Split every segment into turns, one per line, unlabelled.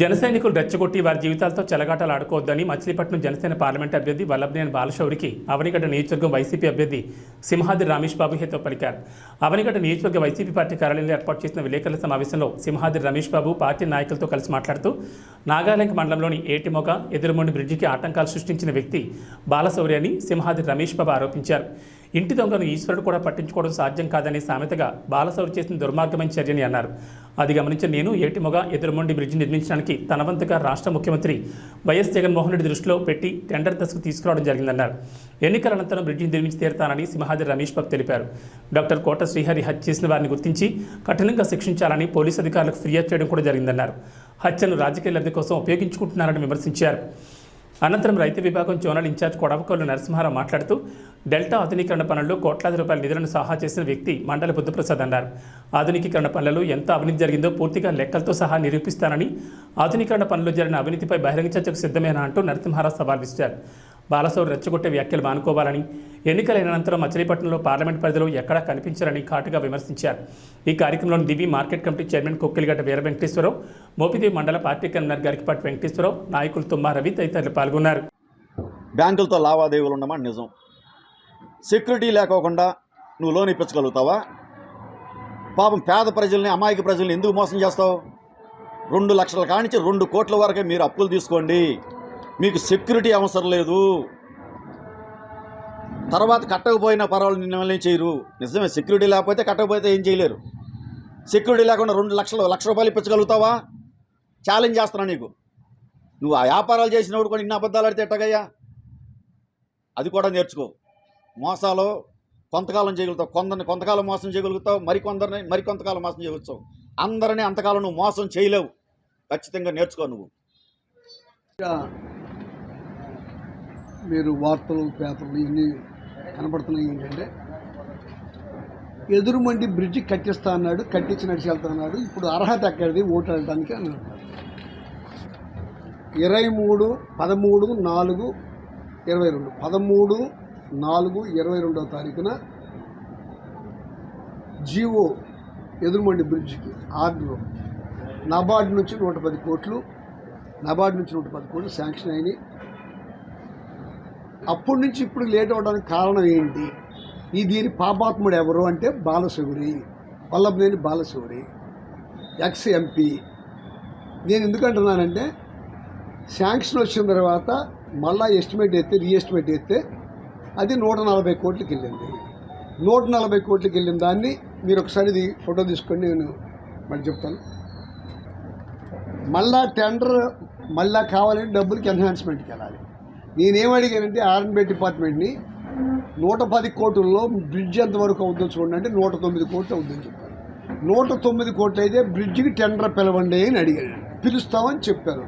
జనసైనికులు రెచ్చగొట్టి వారి జీవితాలతో చెలగాటలు ఆడుకోవద్దని మచిలీపట్నం జనసేన పార్లమెంట్ అభ్యర్థి వల్లభనేని బాలశౌరికి అవనిగడ్డ నియోజకవర్గం వైసీపీ అభ్యర్థి సింహాద్రి రమేష్ బాబు హితో పలికారు. అవనిగడ్డ నియోజకవర్గ వైసీపీ పార్టీ కార్యాలయంలో ఏర్పాటు చేసిన విలేకరుల సమావేశంలో సింహాద్రి రమేష్ బాబు పార్టీ నాయకులతో కలిసి మాట్లాడుతూ నాగాలంక మండలంలోని ఏటిమొగ ఎదురుమొండి బ్రిడ్జికి ఆటంకాలు సృష్టించిన వ్యక్తి బాలశౌరి అని సింహాద్రి రమేష్ బాబు ఆరోపించారు. ఇంటి దొంగను ఈశ్వరుడు కూడా పట్టించుకోవడం సాధ్యం కాదనే సామెతగా బాలసౌరి చేసిన దుర్మార్గమైన చర్యని అన్నారు. అది గమనించిన నేను ఏటిమొగ ఎదురుమొండి బ్రిడ్జి నిర్మించడానికి తనవంతుగా రాష్ట్ర ముఖ్యమంత్రి వైఎస్ జగన్మోహన్ రెడ్డి దృష్టిలో పెట్టి టెండర్ దశకు తీసుకురావడం జరిగిందన్నారు. ఎన్నికల అనంతరం బ్రిడ్జిని నిర్మించి తీరుతానని సింహాద్రి రమేష్ బాబు తెలిపారు. డాక్టర్ కోట శ్రీహరి హత్య చేసిన వారిని గుర్తించి కఠినంగా శిక్షించాలని పోలీసు అధికారులకు ఫిర్యాదు చేయడం కూడా జరిగిందన్నారు. హత్యను రాజకీయ లబ్ధి కోసం ఉపయోగించుకుంటున్నారని విమర్శించారు. అనంతరం రైతు విభాగం జోనల్ ఇన్ఛార్జ్ కొడవకొల్లు నరసింహారావు మాట్లాడుతూ డెల్టా ఆధునీకరణ పనుల్లో కోట్లాది రూపాయల నిధులను సహా చేసిన వ్యక్తి మండల బుద్ధప్రసాద్ అన్నారు. ఆధునికీకరణ పనులలో ఎంత అవినీతి జరిగిందో పూర్తిగా లెక్కలతో సహా నిరూపిస్తానని ఆధునీకరణ పనుల్లో జరిగిన అవినీతిపై బహిరంగ చర్చకు సిద్ధమేనా అంటూ నరసింహారావు సవాల్ విసిరారు. బాలసౌరి రెచ్చగొట్టే వ్యాఖ్యలు మానుకోవాలని. ఎన్నికలైన అనంతరం మచిలీపట్నంలో పార్లమెంట్ పరిధిలో ఎక్కడా కనిపించారని ఘాటుగా విమర్శించారు. ఈ కార్యక్రమంలో Divi market committee chairman Kokkiligadda Veera Venkateswararao Mopidevi మండల పార్టీ కన్వీనర్ గరికిపాటి వెంకటేశ్వరరావు నాయకులు తుమ్మా రవి తదితరులు పాల్గొన్నారు.
బ్యాంకులతో లావాదేవీలు ఉండమని నిజం. సెక్యూరిటీ లేకోకుండా నువ్వు లోన్ ఇప్పించగలుగుతావా? పాపం పేద ప్రజల్ని అమాయక ప్రజల్ని ఎందుకు మోసం చేస్తావు? రెండు లక్షల కానించి రెండు కోట్ల వరకే మీరు అప్పులు తీసుకోండి. మీకు సెక్యూరిటీ అవసరం లేదు. తర్వాత కట్టకపోయినా పర్వాలేదు నిన్న ఏం చేయరు. నిజమే సెక్యూరిటీ లేకపోతే కట్టకపోతే ఏం చేయలేరు. సెక్యూరిటీ లేకుండా రెండు లక్షలు లక్ష రూపాయలు ఇప్పించగలుగుతావా? ఛాలెంజ్ చేస్తున్నా నీకు. నువ్వు ఆ వ్యాపారాలు చేసినప్పుడు కూడా ఇన్ని అబద్ధాలు ఆడితే ఎట్టగయ్యా? అది కూడా నేర్చుకో. మోసాలు కొంతకాలం చేయగలుగుతావు. కొందరిని కొంతకాలం మోసం చేయగలుగుతావు. మరి కొందరిని మరి కొంతకాలం మోసం చేయగలుగుతావు. అందరినీ అంతకాలం నువ్వు మోసం చేయలేవు. ఖచ్చితంగా నేర్చుకో నువ్వు.
మీరు వార్తలు పేపర్లు ఇవన్నీ కనపడుతున్నాయి ఏంటంటే ఎదురుమండి బ్రిడ్జి కట్టిస్తా అన్నాడు కట్టించి నడిచి వెళ్తా అన్నాడు ఇప్పుడు అర్హత ఎక్కడిది? ఓటు వెళ్ళడానికి అని అన్నాడు. ఇరవై మూడు పదమూడు నాలుగు ఇరవై రెండు. పదమూడు నాలుగు ఇరవై రెండవ తారీఖున జీవో ఎదురుమండి బ్రిడ్జికి ఆర్డర్ నబార్డు నుంచి నూట పది కోట్లు నబార్డు నుంచి నూట పది కోట్లు శాంక్షన్ అయినాయి. అప్పటి నుంచి ఇప్పుడు లేట్ అవడానికి కారణం ఏంటి? ఈ దీని పాపాత్ముడు ఎవరు అంటే బాలశివుడి వల్లభనేని బాలశివుడి ఎక్స్ ఎంపీ నేను ఎందుకంటున్నానంటే శాంక్షన్ వచ్చిన తర్వాత మళ్ళా ఎస్టిమేట్ ఎత్తే రీఎస్టిమేట్ ఎత్తే అది నూట నలభై కోట్లకి వెళ్ళింది. నూట నలభై కోట్లకి వెళ్ళిన దాన్ని మీరు ఒకసారి ఇది ఫోటో తీసుకొని నేను మళ్ళీ చెప్తాను. మళ్ళా టెండర్ మళ్ళా కావాలంటే డబ్బులకి ఎన్హాన్స్మెంట్కి వెళ్ళాలి. నేనేం అడిగానంటే ఆర్ఎన్బి డిపార్ట్మెంట్ని నూట పది కోట్లలో బ్రిడ్జ్ ఎంతవరకు అవుతుందో చూడండి అంటే నూట తొమ్మిది కోట్లు అవుతుందని చెప్పారు. నూట తొమ్మిది కోట్లు అయితే బ్రిడ్జికి టెండర్ పిలవండి అని అడిగాను. పిలుస్తామని చెప్పారు.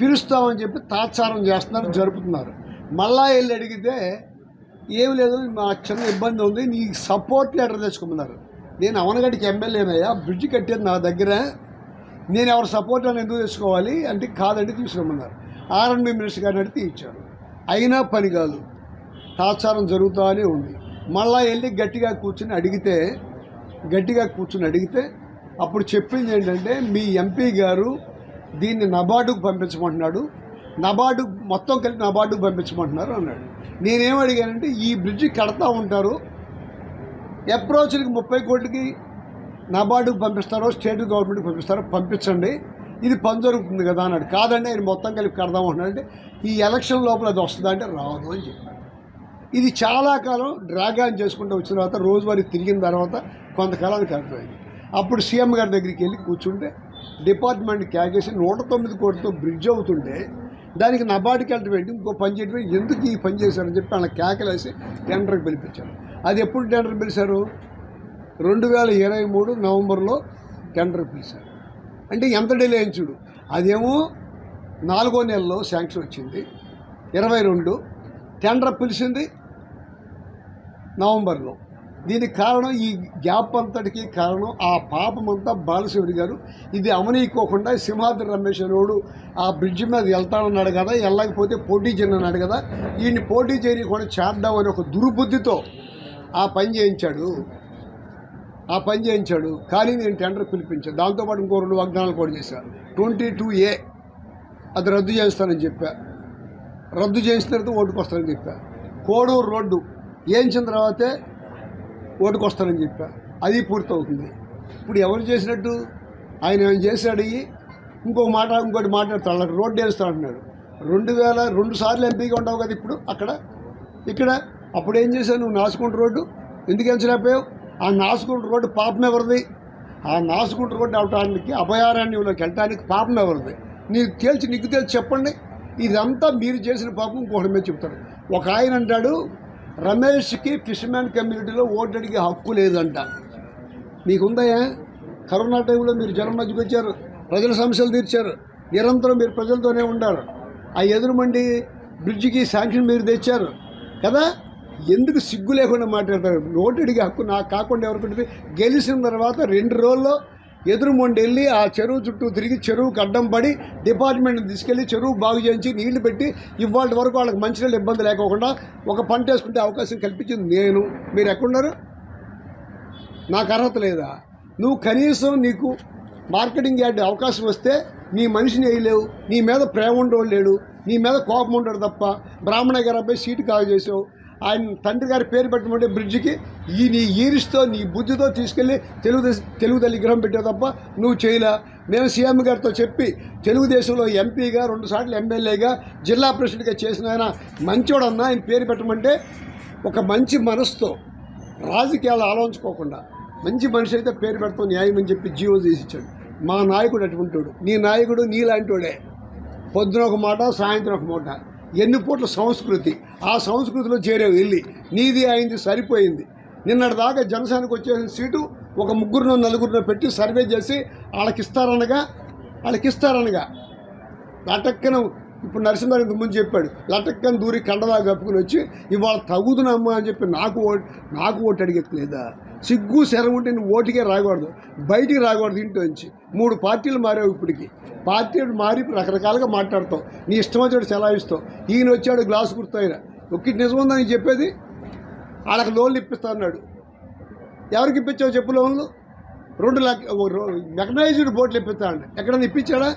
పిలుస్తామని చెప్పి తాత్సారం చేస్తున్నారు జరుపుతున్నారు. మళ్ళా వెళ్ళి అడిగితే ఏమి లేదు మా చిన్న ఇబ్బంది ఉంది నీ సపోర్ట్ లెటర్ తెచ్చుకోమన్నారు. నేను అవనగడ్డికి ఎమ్మెల్యేనయ్యా బ్రిడ్జ్ కట్టేది నా దగ్గర. నేను ఎవరు సపోర్ట్ అని ఎందుకు తెచ్చుకోవాలి అంటే కాదండి తీసుకురమ్మన్నారు. ఆర్ఎన్బి మినిస్టర్ గారిని అడిగితే ఇచ్చారు. అయినా పని కాదు. తాత్సారం జరుగుతూనే ఉంది. మళ్ళా వెళ్ళి గట్టిగా కూర్చుని అడిగితే గట్టిగా కూర్చుని అడిగితే అప్పుడు చెప్పింది ఏంటంటే మీ ఎంపీ గారు దీన్ని నబార్డుకు పంపించమంటున్నాడు. నబార్డు మొత్తం కలిపి నబార్డుకు పంపించమంటున్నారు అన్నాడు. నేనేం అడిగానంటే ఈ బ్రిడ్జి కడతా ఉంటారు. అప్రోచ్కి ముప్పై కోట్లకి నబార్డుకు పంపిస్తారో స్టేట్ గవర్నమెంట్కి పంపిస్తారో పంపించండి. ఇది పని జరుగుతుంది కదా అన్నాడు. కాదండి ఆయన మొత్తం కలిపి కడదాం అంటున్నాడంటే ఈ ఎలక్షన్ లోపల అది వస్తుందా అంటే రాదు అని చెప్పాడు. ఇది చాలా కాలం డ్రాగాన్ చేసుకుంటూ వచ్చిన తర్వాత రోజువారీ తిరిగిన తర్వాత కొంతకాలానికి అర్థమైంది. అప్పుడు సీఎం గారి దగ్గరికి వెళ్ళి కూర్చుంటే డిపార్ట్మెంట్ క్యాకేసి నూట తొమ్మిది కోట్లతో బ్రిడ్జ్ అవుతుంటే దానికి నబార్డుకి వెళ్ళటం ఏంటి? ఇంకో పని చేయడం ఎందుకు ఈ పని చేశారని చెప్పి వాళ్ళ కేకలేసి టెండర్కి పిలిపించారు. అది ఎప్పుడు టెండర్ పిలిచారు? రెండు వేల ఇరవై మూడు నవంబర్లో టెండర్ పిలిచారు. అంటే ఎంత డిలే అని చూడు. అదేమో నాలుగో నెలలో శాంక్షన్ వచ్చింది. ఇరవై రెండు. టెండర్ పిలిచింది నవంబర్లో. దీనికి కారణం ఈ గ్యాప్ అంతటికి కారణం ఆ పాపమంతా బాలశివుడి గారు. ఇది అమనీకోకుండా సింహాద్రి రమేష్ అనేవాడు ఆ బ్రిడ్జ్ మీద వెళ్తానన్నాడు కదా వెళ్ళకపోతే పోటీ చేయనన్నాడు కదా. ఈయన్ని పోటీ చేయకుండా చేద్దాం అనే ఒక దుర్బుద్ధితో ఆ పని చేయించాడు. ఆ పని చేయించాడు. కానీ నేను టెండర్ పిలిపించాను. దాంతోపాటు ఇంకో రెండు వాగ్దానాలు కూడా చేశాను ట్వంటీ టూ ఏ అది రద్దు చేస్తానని చెప్పా. రద్దు చేసిన తర్వాత ఓటుకు వస్తానని చెప్పా. కోడూరు రోడ్డు వేయించిన తర్వాతే ఓటుకు వస్తానని చెప్పా. అది పూర్తవుతుంది. ఇప్పుడు ఎవరు చేసినట్టు? ఆయన ఏం చేశాడు ఇంకొక మాట ఇంకోటి మాట్లాడతాడు. రోడ్డు వేస్తాడన్నాడు అంటున్నాడు రెండు వేల రెండు సార్లు ఎంపీగా ఉండవు కదా ఇప్పుడు అక్కడ. ఇక్కడ అప్పుడు ఏం చేశావు? నువ్వు నాసుకుంటు రోడ్డు ఎందుకు ఎంచలేకపోయావు ఆ నాసుకుంటు రోడ్డు పాపం ఎవరిది? ఆ నాసుకుంటు రోడ్డు అవటానికి అభయారణ్యంలోకి వెళ్ళటానికి పాపం ఎవరిది? నీకు తేల్చి నీకు తేల్చి చెప్పండి. ఇదంతా మీరు చేసిన పాపం ఇంకొకటి మీద చెప్తారు. ఒక ఆయన అంటాడు రమేష్కి ఫిషర్మ్యాన్ కమ్యూనిటీలో ఓటు అడిగే హక్కు లేదంట. మీకుందయా? కరోనా టైంలో మీరు జనం మధ్యకి వచ్చారు ప్రజల సమస్యలు తీర్చారు నిరంతరం మీరు ప్రజలతోనే ఉండారు. ఆ ఎదురుమండి బ్రిడ్జికి శాంక్షన్ మీరు తెచ్చారు కదా? ఎందుకు సిగ్గు లేకుండా మాట్లాడతారు? ఓటు హక్కు నాకు కాకుండా ఎవరికి ఉంటుంది? గెలిచిన తర్వాత రెండు రోజుల్లో ఎదురుమండి వెళ్ళి ఆ చెరువు చుట్టూ తిరిగి చెరువుకి అడ్డం పడి డిపార్ట్మెంట్ని తీసుకెళ్ళి చెరువు బాగు చేయించి నీళ్ళు పెట్టి ఇవాళ వరకు వాళ్ళకి మంచినీళ్ళు ఇబ్బంది లేకోకుండా ఒక పంట వేసుకుంటే అవకాశం కల్పించింది నేను. మీరు ఎక్కడున్నారు? నాకు అర్హత లేదా? నువ్వు కనీసం నీకు మార్కెటింగ్ యార్డ్ అవకాశం వస్తే నీ మనిషిని వేయలేవు. నీ మీద ప్రేమ ఉండేవాడు లేడు. నీ మీద కోపం ఉండడు తప్ప. బ్రాహ్మణ గారు అబ్బాయి సీటు కాగు చేసావు. ఆయన తండ్రి గారి పేరు పెట్టమంటే బ్రిడ్జికి ఈ నీ ఈరిస్తో నీ బుద్ధితో తీసుకెళ్ళి తెలుగు తెలుగు తల్లి గ్రహం పెట్టావు తప్ప నువ్వు చేయలే. నేను సీఎం గారితో చెప్పి తెలుగుదేశంలో ఎంపీగా రెండుసార్లు ఎమ్మెల్యేగా జిల్లా ప్రెసిడెంట్గా చేసిన ఆయన మంచోడన్నా ఆయన పేరు పెట్టమంటే ఒక మంచి మనసుతో రాజకీయాలు ఆలోచించుకోకుండా మంచి మనిషి అయితే పేరు పెడతాం న్యాయం అని చెప్పి జీవో చేసి ఇచ్చాడు. మా నాయకుడు అటువంటివాడు నీ నాయకుడు నీలాంటివాడే పొద్దున ఒక మాట సాయంత్రం ఒక మాట. ఎన్ని పూట్ల సంస్కృతి? ఆ సంస్కృతిలో చేరే వెళ్ళి. నీది అయింది సరిపోయింది. నిన్నటి దాకా జనసేనకు వచ్చేసిన సీటు ఒక ముగ్గురునో నలుగురినో పెట్టి సర్వే చేసి వాళ్ళకి ఇస్తారనగా వాళ్ళకి ఇస్తారనగా లటక్కన ఇప్పుడు నరసింహారావు ఇంతకు ముందు చెప్పాడు లటక్కన దూరి కండదా కప్పుకుని వచ్చి ఇవాళ తగుదునమ్మా అని చెప్పి నాకు ఓటు నాకు ఓటు అడిగట్లేదా సిగ్గు శరం ఉంటే నువ్వు ఓటుకే రాకూడదు. బయటికి రాకూడదు ఇంటి నుంచి. మూడు పార్టీలు మారావు ఇప్పటికి. పార్టీలు మారి రకరకాలుగా మాట్లాడతావు. నీ ఇష్టం వచ్చాడు సెలవిస్తావు ఈయన వచ్చాడు గ్లాసు ఆయన ఒక్కటి నిజముందా నీకు చెప్పేది? వాళ్ళకి లోన్లు ఇప్పిస్తా అన్నాడు. ఎవరికి ఇప్పించావు చెప్పు లోన్లు? రెండు లక్ష మెకనైజ్డ్ బోట్లు ఇప్పిస్తాడు ఎక్కడన్నా ఇప్పించాడా?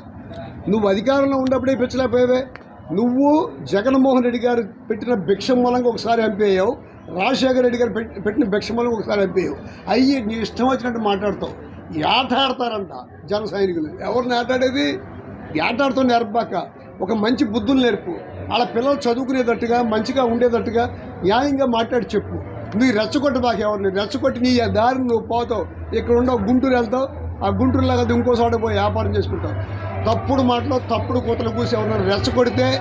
నువ్వు అధికారంలో ఉన్నప్పుడే ఇప్పించలేకపోయావే. నువ్వు జగన్మోహన్ రెడ్డి గారు పెట్టిన భిక్ష మూలంగా ఒకసారి ఎంపీ అయ్యావు రాజశేఖర రెడ్డి గారు పెట్టి- పెట్టిన భిక్ష ఒకసారి ఎంపీ అయ్యి నీ ఇష్టం వచ్చినట్టు మాట్లాడతావు. ఆటాడతారంట జన సైనికులు. ఎవరిని ఆటాడేది ఆటాడుతూ నేర్పాక ఒక మంచి బుద్ధులు నేర్పు. వాళ్ళ పిల్లలు చదువుకునేటట్టుగా మంచిగా ఉండేటట్టుగా న్యాయంగా మాట్లాడి చెప్పు. నువ్వు రెచ్చగొట్టు బాక ఎవరిని? రెచ్చగొట్టి నీ దారిని నువ్వు పోతావు. ఇక్కడ ఉండవు గుంటూరు వెళ్తావు. ఆ గుంటూరులాగా ఇంకో చోట పోయి వ్యాపారం చేసుకుంటావు. తప్పుడు మాటలో తప్పుడు కూతలు కూసి ఎవరన్నా రెచ్చగొడితే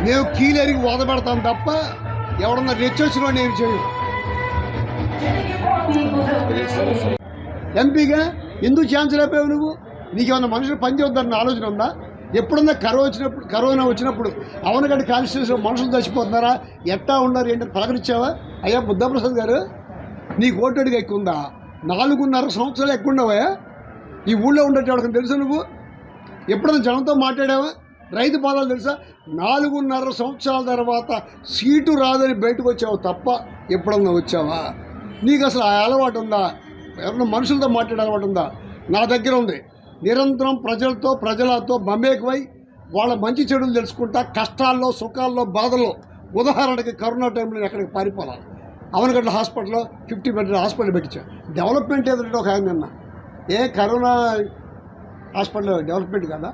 మేము కీలేరికి వదబెడతాం తప్ప ఎవడన్నా రెచ్చొచ్చినా నేను చేయు ఎంపీగా ఎందుకు ఛాన్స్ లేకపోయావు నువ్వు? నీకేమన్నా మనుషులు పని చేద్దారన్న ఆలోచన ఉందా? ఎప్పుడన్నా కరోనా వచ్చినప్పుడు కరోనా వచ్చినప్పుడు అవనగడ్డ కాన్స్టిట్యూషన్ మనుషులు చచ్చిపోతున్నారా? ఎట్టా ఉన్నారు? ఏంటని పలకరించావా? అయ్యా బుద్ధప్రసాద్ గారు నీకు ఓటు ఎక్కువ ఉందా? నాలుగున్నర సంవత్సరాలు ఎక్కువ ఉండవా? ఈ ఊళ్ళో ఉండేటోళ్ళకి తెలుసు నువ్వు? ఎప్పుడన్నా జనంతో మాట్లాడావా? రైతు బాధలు తెలుసా? నాలుగున్నర సంవత్సరాల తర్వాత సీటు రాదని బయటకు వచ్చావు తప్ప ఎప్పుడన్నా వచ్చావా? నీకు అసలు ఆ అలవాటు ఉందా ఎవరన్నా మనుషులతో మాట్లాడే అలవాటు ఉందా నా దగ్గర ఉంది. నిరంతరం ప్రజలతో ప్రజలతో మమేకమై వాళ్ళ మంచి చెడులు తెలుసుకుంటా కష్టాల్లో సుఖాల్లో బాధల్లో. ఉదాహరణకి కరోనా టైంలో నేను ఎక్కడికి పారిపోవాలి అవనగడ్డ హాస్పిటల్లో ఫిఫ్టీ బెడ్ హాస్పిటల్ పెట్టించా. డెవలప్మెంట్ ఏదంటే ఒక ఆయన నిన్న. ఏ కరోనా హాస్పిటల్ డెవలప్మెంట్ కదా?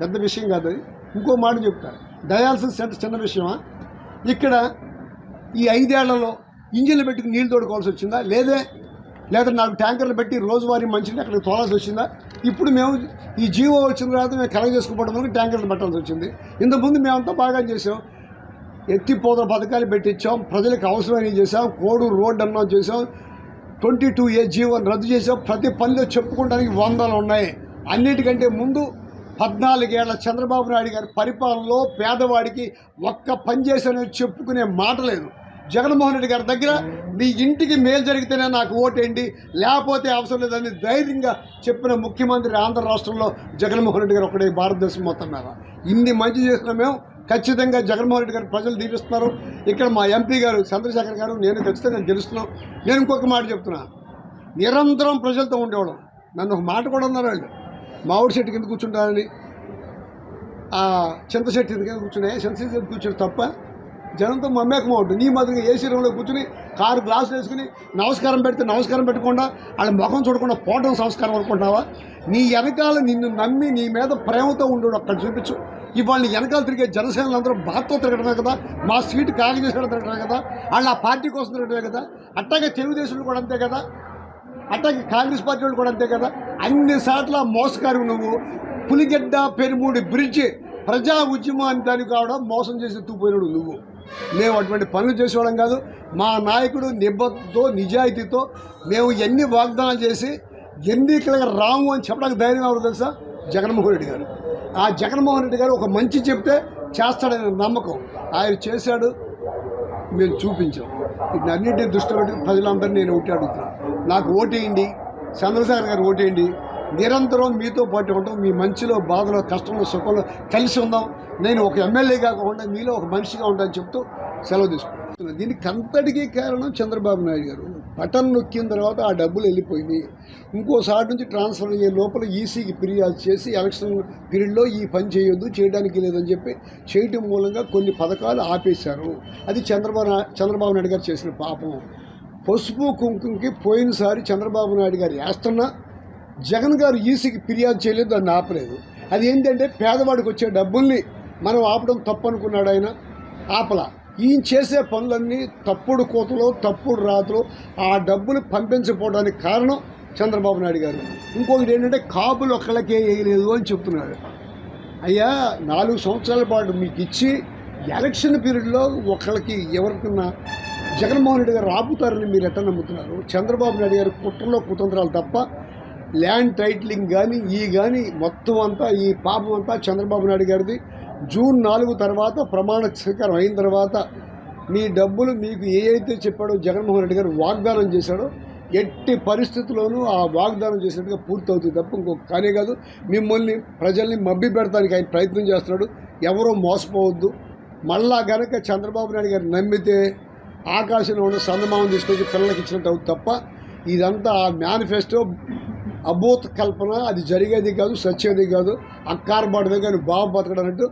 పెద్ద విషయం కాదు అది. ఇంకో మాట చెప్తారు డయాలసిస్ సెంటర్ చిన్న విషయమా? ఇక్కడ ఈ ఐదేళ్ళలో ఇంజిన్లు పెట్టుకుని నీళ్ళు తోడుకోవాల్సి వచ్చిందా? లేదే. లేదా నాకు ట్యాంకర్లు పెట్టి రోజువారీ మంచిని అక్కడికి తోలాల్సి వచ్చిందా? ఇప్పుడు మేము ఈ జీవో వచ్చిన తర్వాత మేము కలెక్ట్ చేసుకోవడం వరకు ట్యాంకర్లు పెట్టాల్సి వచ్చింది. ఇంతకుముందు మేమంతా బాగా చేసాం ఎత్తిపోతల పథకాలు పెట్టించాం. ప్రజలకు అవసరమైనవి చేసాం కోడు రోడ్డు అన్నా చేసాం ట్వంటీ టూ ఏ జీవన్ రద్దు చేసాం ప్రతి పనిలో చెప్పుకోవడానికి వందలు ఉన్నాయి. అన్నిటికంటే ముందు పద్నాలుగేళ్ళ చంద్రబాబు నాయుడు గారి పరిపాలనలో పేదవాడికి ఒక్క పని చేశానని చెప్పుకునే మాట లేదు. జగన్మోహన్ రెడ్డి గారి దగ్గర మీ ఇంటికి మేలు జరిగితేనే నాకు ఓటేయండి లేకపోతే అవసరం లేదని ధైర్యంగా చెప్పిన ముఖ్యమంత్రి ఆంధ్ర రాష్ట్రంలో జగన్మోహన్ రెడ్డి గారు ఒకటే భారతదేశం మొత్తం మీద. ఇన్ని మంచి చేసిన మేము ఖచ్చితంగా జగన్మోహన్ రెడ్డి గారు ప్రజలు దీపిస్తున్నారు ఇక్కడ మా ఎంపీ గారు చంద్రశేఖర్ గారు నేను ఖచ్చితంగా గెలుస్తున్నాం. నేను ఇంకొక మాట చెప్తున్నా. నిరంతరం ప్రజలతో ఉండేవాళ్ళం. నన్ను ఒక మాట కూడా అన్నారు వాళ్ళు. మామిడి చెట్టు కింద కూర్చుంటానని ఆ చింతశెట్టి కింద కూర్చుని చింత చెట్టు కూర్చుని తప్ప జనంతో మమ్మేకం ఉంటుంది. నీ మాదిరిగా ఏసీ రూమ్లో కూర్చుని కారు గ్లాసులు వేసుకుని నమస్కారం పెడితే నమస్కారం పెట్టకుండా వాళ్ళ ముఖం చూడకుండా పోవడం సంస్కారం అనుకుంటున్నావా? నీ వెనకాల నిన్ను నమ్మి నీ మీద ప్రేమతో ఉండు అక్కడ చూపించు. ఇవాళ వెనకాల తిరిగే జనసేనలు అందరూ బాధతో తిరగడమే కదా? మా సీటు కాగి చేసుకోవడం తిరగడమే కదా? వాళ్ళు ఆ పార్టీ కోసం తిరగడమే కదా? అట్టాగే తెలుగుదేశం కూడా అంతే కదా? అట్లాగే కాంగ్రెస్ పార్టీ వాళ్ళు కూడా అంతే కదా. అన్ని సార్ల మోసకారు నువ్వు. పులిగడ్డ పెరుమూడి బ్రిడ్జ్ ప్రజా ఉద్యమాన్ని దానికి కావడం మోసం చేసి తూపోయినాడు నువ్వు. మేము అటువంటి పనులు చేసేవాళ్ళం కాదు. మా నాయకుడు నిబద్ధతో నిజాయితీతో మేము ఎన్ని వాగ్దానాలు చేసి ఎన్నికలుగా రాము అని చెప్పడానికి ధైర్యం ఎవరు తెలుసా? జగన్మోహన్ రెడ్డి గారు. ఆ జగన్మోహన్ రెడ్డి గారు ఒక మంచి చెప్తే చేస్తాడనే నమ్మకం. ఆయన చేశాడు మేము చూపించాం. వీటిని అన్నింటినీ దృష్టిలో ప్రజలందరినీ నేను ఒకటి అడుగుతున్నాను నాకు ఓటేయండి చంద్రశేఖర్ గారు ఓటేయండి. నిరంతరం మీతో పాటు ఉంటాం మీ మంచిలో బాధలో కష్టంలో సుఖంలో కలిసి ఉందాం. నేను ఒక ఎమ్మెల్యేగా కాకుండా మీలో ఒక మనిషిగా ఉంటానని చెప్తూ సెలవు తీసుకుంటాను దీనికి అంతటికీ కారణం చంద్రబాబు నాయుడు గారు. బటన్ నొక్కిన తర్వాత ఆ డబ్బులు వెళ్ళిపోయింది. ఇంకోసారి నుంచి ట్రాన్స్ఫర్ అయ్యే లోపల ఈసీకి ఫిర్యాదు చేసి ఎలక్షన్ పీరియడ్లో ఈ పని చేయొద్దు చేయడానికి లేదని చెప్పి చేయటం మూలంగా కొన్ని పథకాలు ఆపేశారు. అది చంద్రబాబు చంద్రబాబు నాయుడు గారు చేసిన పాపం. పసుపు కుంకుమకి పోయినసారి చంద్రబాబు నాయుడు గారు వేస్తున్నా జగన్ గారు ఈసీకి ఫిర్యాదు చేయలేదు దాన్ని ఆపలేదు. అది ఏంటంటే పేదవాడికి వచ్చే డబ్బుల్ని మనం ఆపడం తప్పు అనుకున్నాడు ఆయన. ఆపల. ఈయన చేసే పనులన్నీ తప్పుడు కోతలో తప్పుడు రాతలు ఆ డబ్బులు పంపించకపోవడానికి కారణం చంద్రబాబు నాయుడు గారు. ఇంకొకటి ఏంటంటే కాపులు ఒక్కళ్ళకే వేయలేదు అని చెప్తున్నాడు అయ్యా నాలుగు సంవత్సరాల పాటు మీకు ఇచ్చి ఎలక్షన్ పీరియడ్లో ఒకళ్ళకి ఎవరికన్నా జగన్మోహన్ రెడ్డి గారు ఆపుతారని మీరు ఎట్లా నమ్ముతున్నారు? చంద్రబాబు నాయుడు గారు కుట్రలో కుతంత్రాలు తప్ప ల్యాండ్ టైటిలింగ్ కానీ ఈ కానీ మొత్తం అంతా ఈ పాపం అంతా చంద్రబాబు నాయుడు గారిది. జూన్ నాలుగు తర్వాత ప్రమాణ స్వీకారం అయిన తర్వాత మీ డబ్బులు మీకు ఏ అయితే చెప్పాడో జగన్మోహన్ రెడ్డి గారు వాగ్దానం చేశాడో ఎట్టి పరిస్థితుల్లోనూ ఆ వాగ్దానం చేసినట్టుగా పూర్తవుతుంది తప్ప ఇంకొక కానే కాదు. మిమ్మల్ని ప్రజల్ని మబ్బి పెడతానికి ఆయన ప్రయత్నం చేస్తున్నాడు. ఎవరో మోసపోవద్దు. మళ్ళా గనక చంద్రబాబు నాయుడు గారు నమ్మితే ఆకాశంలో ఉన్న సందమామం తీసుకొచ్చి పిల్లలకి ఇచ్చినట్టు అవుతుంది తప్ప ఇదంతా ఆ మేనిఫెస్టో అభూత కల్పన అది జరిగేది కాదు సచ్చేది కాదు. అక్కారబాటుదే కానీ బాబు బతకడన్నట్టు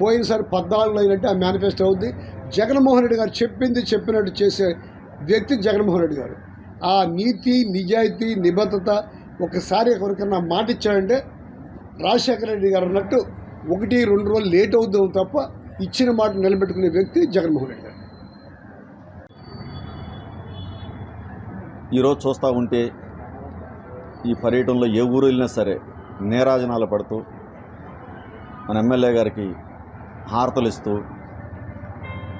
పోయినసారి పద్నాలుగులో అయినట్టు ఆ మేనిఫెస్టో అవుద్ది జగన్మోహన్ రెడ్డి గారు చెప్పింది చెప్పినట్టు చేసే వ్యక్తి జగన్మోహన్ రెడ్డి గారు. ఆ నీతి నిజాయితీ నిబద్ధత ఒకసారి ఎవరికన్నా మాట ఇచ్చాడంటే రాజశేఖర రెడ్డి గారు అన్నట్టు ఒకటి రెండు రోజులు లేట్ అవుద్దాం తప్ప ఇచ్చిన మాట నిలబెట్టుకునే వ్యక్తి జగన్మోహన్ రెడ్డి గారు.
ఈరోజు చూస్తూ ఉంటే ఈ పర్యటనలో ఏ ఊరు వెళ్ళినా సరే నీరాజనాలు పడుతూ మన ఎమ్మెల్యే గారికి హారతలు ఇస్తూ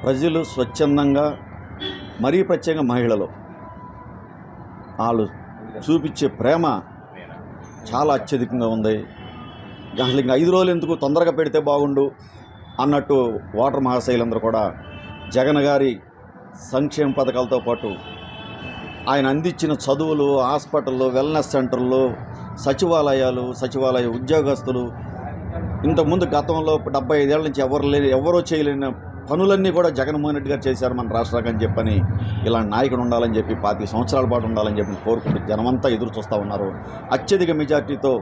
ప్రజలు స్వచ్ఛందంగా మరీ ప్రత్యేకంగా మహిళలు వాళ్ళు చూపించే ప్రేమ చాలా అత్యధికంగా ఉంది. అసలు ఇంకా ఐదు రోజులు ఎందుకు తొందరగా పెడితే బాగుండు అన్నట్టు ఓటర్ మహాశైలందరూ కూడా జగన్ గారి సంక్షేమ పథకాలతో పాటు ఆయన అందించిన చదువులు హాస్పిటళ్ళు వెల్నెస్ సెంటర్లు సచివాలయాలు సచివాలయ ఉద్యోగస్తులు ఇంతకుముందు గతంలో డెబ్బై ఐదేళ్ళ నుంచి ఎవరు లేని ఎవరో చేయలేని పనులన్నీ కూడా జగన్మోహన్ రెడ్డి గారు చేశారు మన రాష్ట్రానికి అని చెప్పని ఇలాంటి నాయకుడు ఉండాలని చెప్పి పాతి సంవత్సరాల పాటు ఉండాలని చెప్పి కోరుకుంటూ జనమంతా ఎదురు చూస్తూ ఉన్నారు. అత్యధిక మెజార్టీతో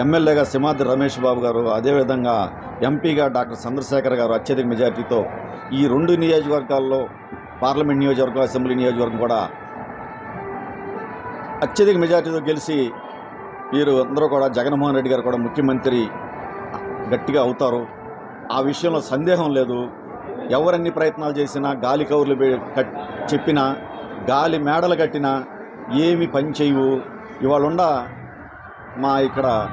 ఎమ్మెల్యేగా సింహాద్రి రమేష్ బాబు గారు అదేవిధంగా ఎంపీగా డాక్టర్ చంద్రశేఖర్ గారు అత్యధిక మెజార్టీతో ఈ రెండు నియోజకవర్గాల్లో పార్లమెంట్ నియోజకవర్గం అసెంబ్లీ నియోజకవర్గం కూడా అత్యధిక మెజార్టీతో గెలిచి వీరు అందరూ కూడా జగన్మోహన్ రెడ్డి గారు కూడా ముఖ్యమంత్రి గట్టిగా అవుతారు. ఆ విషయంలో సందేహం లేదు. ఎవరన్ని ప్రయత్నాలు చేసినా గాలి కౌర్లు చెప్పినా గాలి మేడలు కట్టినా ఏమి పని చేయవు. ఇవాళ మా ఇక్కడ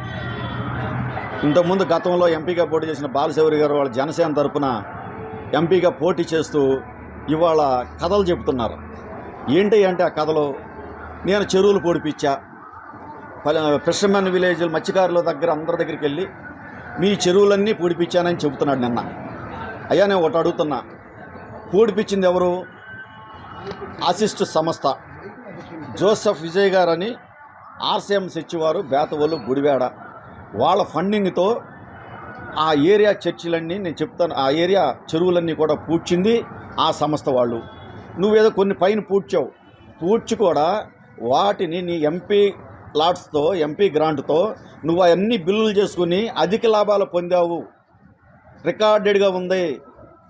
ఇంతకుముందు గతంలో ఎంపీగా పోటీ చేసిన బాలశౌరి గారు వాళ్ళ జనసేన తరపున ఎంపీగా పోటీ చేస్తూ ఇవాళ కథలు చెబుతున్నారు. ఏంటి అంటే ఆ కథలు? నేను చెరువులు పొడిపించా. ఫిషర్మెన్ విలేజ్ మత్స్యకారుల దగ్గర అందరి దగ్గరికి వెళ్ళి మీ చెరువులన్నీ పూడిపించానని చెబుతున్నాడు నిన్న. అయ్యా నేను ఒకటి అడుగుతున్నా. పూడిపించింది ఎవరు? అసిస్ట్ సంస్థ. జోసెఫ్ విజయ్ గారని ఆర్సీఎం సచివారు బేతవోలు గుడివాడ. వాళ్ళ ఫండింగ్తో ఆ ఏరియా చర్చిలన్నీ నేను చెప్తాను ఆ ఏరియా చెరువులన్నీ కూడా పూడ్చింది ఆ సంస్థ వాళ్ళు. నువ్వేదో కొన్ని పైన పూడ్చావు. పూడ్చి కూడా వాటిని నీ ఎంపీ లాట్స్తో ఎంపీ గ్రాంట్తో నువ్వు అవన్నీ బిల్లులు చేసుకుని అధిక లాభాలు పొందావు. రికార్డెడ్గా ఉంది.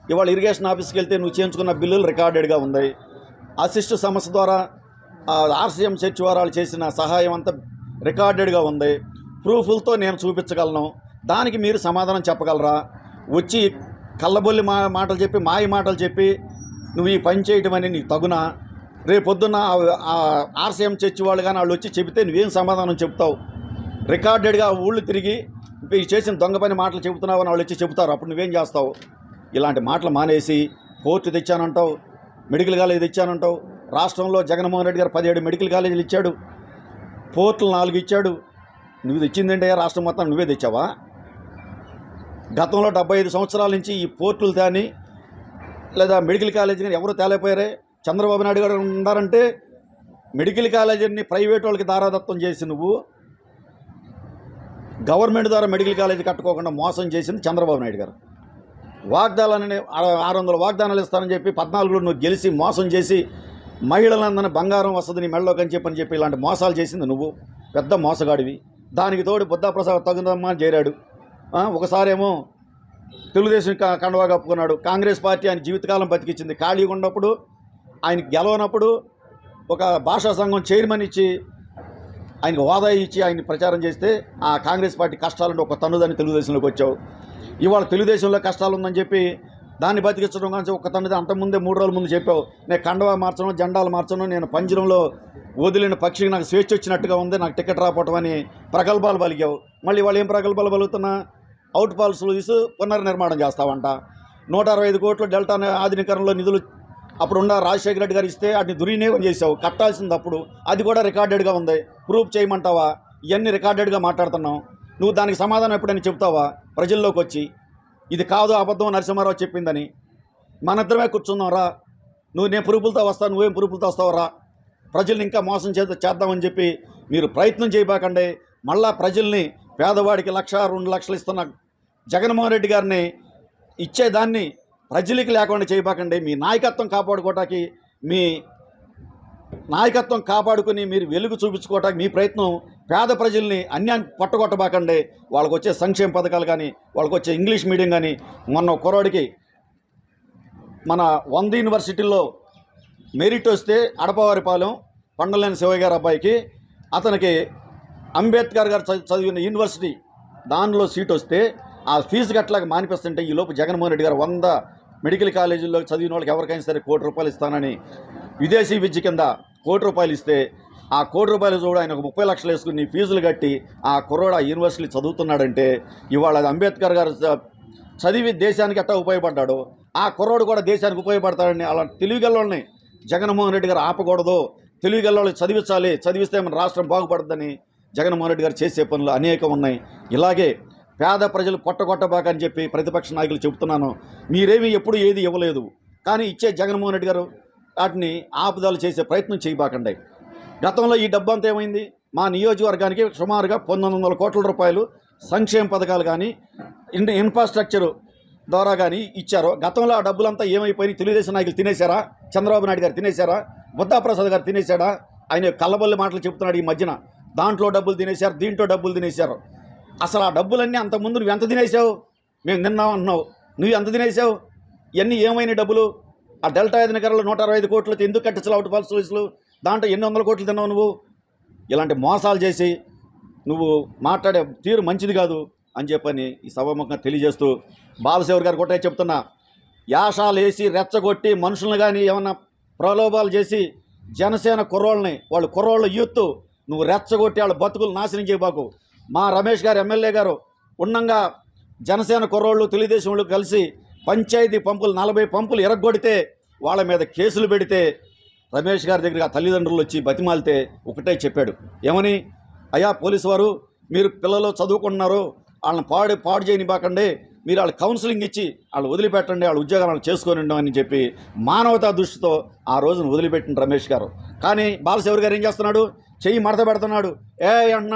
ఇవాళ ఇరిగేషన్ ఆఫీస్కి వెళ్తే నువ్వు చేయించుకున్న బిల్లులు రికార్డెడ్గా ఉంది. అసిస్ట్ సంస్థ ద్వారా ఆర్సీఎం సచివారాలు చేసిన సహాయం అంతా రికార్డెడ్గా ఉంది. ప్రూఫులతో నేను చూపించగలను. దానికి మీరు సమాధానం చెప్పగలరా? వచ్చి కళ్ళబొల్లి మా మాటలు చెప్పి మాయ మాటలు చెప్పి నువ్వు ఈ పని చేయటం అని నీకు తగునా? రేపు పొద్దున్న ఆర్సీఎం చర్చి వాళ్ళు కానీ వాళ్ళు వచ్చి చెబితే నువ్వేం సమాధానం చెప్తావు రికార్డెడ్గా ఊళ్ళు తిరిగి ఈ చేసిన దొంగ పని మాటలు చెబుతున్నావు అని వాళ్ళు వచ్చి చెబుతారు. అప్పుడు నువ్వేం చేస్తావు? ఇలాంటి మాటలు మానేసి కోర్టు తెచ్చానంటావు మెడికల్ కాలేజ్ తెచ్చానంటావు రాష్ట్రంలో జగన్మోహన్ రెడ్డి గారు పదిహేడు మెడికల్ కాలేజీలు ఇచ్చాడు పోర్టులు నాలుగు ఇచ్చాడు. నువ్వు తెచ్చిందంటే రాష్ట్రం మొత్తం నువ్వే తెచ్చావా? గతంలో డెబ్బై ఐదు సంవత్సరాల నుంచి ఈ పోర్టులు కానీ లేదా మెడికల్ కాలేజీ కానీ ఎవరు తేలేపోయారే చంద్రబాబు నాయుడు గారు ఉన్నారంటే మెడికల్ కాలేజీని ప్రైవేట్ వాళ్ళకి దారాదత్తం చేసి నువ్వు గవర్నమెంట్ ద్వారా మెడికల్ కాలేజీ కట్టుకోకుండా మోసం చేసింది చంద్రబాబు నాయుడు గారు. వాగ్దానాలని ఆరు వందల వాగ్దానాలు ఇస్తానని చెప్పి పద్నాలుగులో నువ్వు గెలిచి మోసం చేసి మహిళలందరినీ బంగారం వస్తుంది నీ మెడలోకి అని చెప్పని చెప్పి ఇలాంటి మోసాలు చేసింది నువ్వు. పెద్ద మోసగాడివి. దానికి తోడు బుద్ధాప్రసాద్ తగుదమ్మా అని చేరాడు. ఒకసారేమో తెలుగుదేశం కండవా కండువా కప్పుకున్నాడు. కాంగ్రెస్ పార్టీ ఆయన జీవితకాలం బతికించింది ఖాళీగా ఉన్నప్పుడు ఆయన గెలవనప్పుడు ఒక భాషా సంఘం చైర్మన్ ఇచ్చి ఆయనకు హోదా ఇచ్చి ఆయన ప్రచారం చేస్తే ఆ కాంగ్రెస్ పార్టీ కష్టాలుంటే ఒక తన్నుదాన్ని తెలుగుదేశంలోకి వచ్చావు. ఇవాళ తెలుగుదేశంలో కష్టాలు ఉందని చెప్పి దాన్ని బతికించడం కానీ ఒక తన్నుది అంతకుముందే మూడు రోజుల ముందు చెప్పావు. నేను కండవా మార్చను జెండాలు మార్చను నేను పంజరంలో వదిలిన పక్షికి నాకు స్వేచ్ఛ వచ్చినట్టుగా ఉంది నాకు టికెట్ రాపోవటం అని ప్రగల్భాలు పలికావు. మళ్ళీ వాళ్ళు ఏం ప్రగల్భాలు పలుకుతున్నా? అవుట్ పాల్స్ తీసి పునర్నిర్మాణం చేస్తావంట. నూట అరవై ఐదు కోట్లు డెల్టా ఆధునీకరణలో నిధులు అప్పుడున్న రాజశేఖర రెడ్డి గారు ఇస్తే వాటిని దుర్వినియోగం చేసావు కట్టాల్సింది అప్పుడు అది కూడా రికార్డెడ్గా ఉంది. ప్రూఫ్ చేయమంటావా? ఇవన్నీ రికార్డెడ్గా మాట్లాడుతున్నావు. నువ్వు దానికి సమాధానం ఎప్పుడైనా చెప్తావా ప్రజల్లోకి వచ్చి. ఇది కాదు అబద్ధం నరసింహారావు చెప్పిందని. మనద్దరమే కూర్చుందాం రా. నువ్వు నేను పురుగులతో వస్తా నువ్వేం పురుగులతో వస్తావు రా. ప్రజల్ని ఇంకా మోసం చేద్దాం చేద్దామని చెప్పి మీరు ప్రయత్నం చేయబాకండి. మళ్ళా ప్రజల్ని పేదవాడికి లక్ష రెండు లక్షలు ఇస్తున్న జగన్మోహన్ రెడ్డి గారిని ఇచ్చేదాన్ని ప్రజలకి లేకుండా చేయబాకండి. మీ నాయకత్వం కాపాడుకోవటానికి మీ నాయకత్వం కాపాడుకుని మీరు వెలుగు చూపించుకోవటానికి మీ ప్రయత్నం పేద ప్రజల్ని అన్యాన్ని పట్టగొట్టబాకండి. వాళ్ళకి వచ్చే సంక్షేమ పథకాలు కానీ వాళ్ళకి వచ్చే ఇంగ్లీష్ మీడియం కానీ మొన్న కురవాడికి మన వంద యూనివర్సిటీల్లో మెరిట్ వస్తే అడపవారిపాలెం పండలేని శివయ్య గారు అబ్బాయికి అతనికి అంబేద్కర్ గారు చదివిన యూనివర్సిటీ దానిలో సీట్ వస్తే ఆ ఫీజు కట్టలాగా మానిపిస్తుంటే ఈ లోపు జగన్మోహన్ రెడ్డి గారు వంద మెడికల్ కాలేజీల్లో చదివిన వాళ్ళకి ఎవరికైనా సరే కోటి రూపాయలు ఇస్తానని విదేశీ విద్య కింద కోటి రూపాయలు ఇస్తే ఆ కోటి రూపాయలు చూడ ఆయన ఒక ముప్పై లక్షలు వేసుకుని ఫీజులు కట్టి ఆ కుర్రోడు ఆ యూనివర్సిటీ చదువుతున్నాడంటే ఇవాళ అది అంబేద్కర్ గారు చ- చదివి దేశానికి ఎట్టా ఉపయోగపడ్డాడు ఆ కుర్రోడు కూడా దేశానికి ఉపయోగపడతాడని అలా తెలివిగల్లోని జగన్మోహన్ రెడ్డి గారు ఆపకూడదు. తెలివిగల్లోళ్ళు చదివించాలి. చదివిస్తే మన రాష్ట్రం బాగుపడుతుందని జగన్మోహన్ రెడ్డి గారు చేసే పనులు అనేకం ఉన్నాయి. ఇలాగే పేద ప్రజలు కొట్టగొట్టబాకని చెప్పి ప్రతిపక్ష నాయకులు చెబుతున్నాను. మీరేమీ ఎప్పుడు ఏది ఇవ్వలేదు. కానీ ఇచ్చే జగన్మోహన్ రెడ్డి గారు వాటిని ఆపదాలు చేసే ప్రయత్నం చేయబాకండి. గతంలో ఈ డబ్బు అంతా ఏమైంది? మా నియోజకవర్గానికి సుమారుగా పంతొమ్మిది వందల కోట్ల రూపాయలు సంక్షేమ పథకాలు కానీ ఇన్ ఇన్ఫ్రాస్ట్రక్చర్ ద్వారా కానీ ఇచ్చారు. గతంలో ఆ డబ్బులంతా ఏమైపోయినాయి? తెలుగుదేశం నాయకులు తినేశారా? చంద్రబాబు నాయుడు గారు తినేశారా? బుద్ధాప్రసాద్ గారు తినేశాడా? ఆయన కళ్ళబొల్లి మాటలు చెప్తున్నాడు ఈ మధ్యన. దాంట్లో డబ్బులు తినేశారు దీంట్లో డబ్బులు తినేశారు. అసలు ఆ డబ్బులన్నీ అంతకుముందు నువ్వు ఎంత తినేసావు? మేము తిన్నాం అంటున్నావు. నువ్వు ఎంత తినేసావు? ఇవన్నీ ఏమైనా డబ్బులు? ఆ డెల్టా ఐదు ఎదినకరలో నూట అరవై ఐదు కోట్లు ఎందుకు కట్టించాలి అవుట్ పాల్స్ సర్వీసులు దాంట్లో ఎన్ని వందల కోట్లు తిన్నావు నువ్వు? ఇలాంటి మోసాలు చేసి నువ్వు మాట్లాడే తీరు మంచిది కాదు అని చెప్పని ఈ సభాముఖంగా తెలియజేస్తూ బాలశేవర్ గారు కూడా చెప్తున్నా. యాషాలు వేసి రెచ్చగొట్టి మనుషులను కానీ ఏమన్నా ప్రలోభాలు చేసి జనసేన కుర్రోళ్ళని వాళ్ళు కుర్రోళ్ళ యూత్ నువ్వు రెచ్చగొట్టి వాళ్ళ బతుకులు నాశనం చేయబాకు. మా రమేష్ గారు ఎమ్మెల్యే గారు ఉన్నంగా జనసేన కుర్రోళ్ళు తెలుగుదేశంలో కలిసి పంచాయతీ పంపులు నలభై పంపులు ఎరగొడితే వాళ్ళ మీద కేసులు పెడితే రమేష్ గారి దగ్గరికి ఆ తల్లిదండ్రులు వచ్చి బతిమాలితే ఒకటే చెప్పాడు. ఏమని? అయ్యా పోలీసు వారు మీరు పిల్లలు చదువుకుంటున్నారు వాళ్ళని పాడు పాడు చేయనివ్వకండి మీరు వాళ్ళ కౌన్సిలింగ్ ఇచ్చి వాళ్ళు వదిలిపెట్టండి వాళ్ళ ఉద్యోగాలను చేసుకొని అని చెప్పి మానవతా దృష్టితో ఆ రోజున వదిలిపెట్టిన రమేష్ గారు. కానీ బాలశివరి గారు ఏం చేస్తున్నాడు? చెయ్యి మడత పెడుతున్నాడు. ఏ అంటున్నాడు.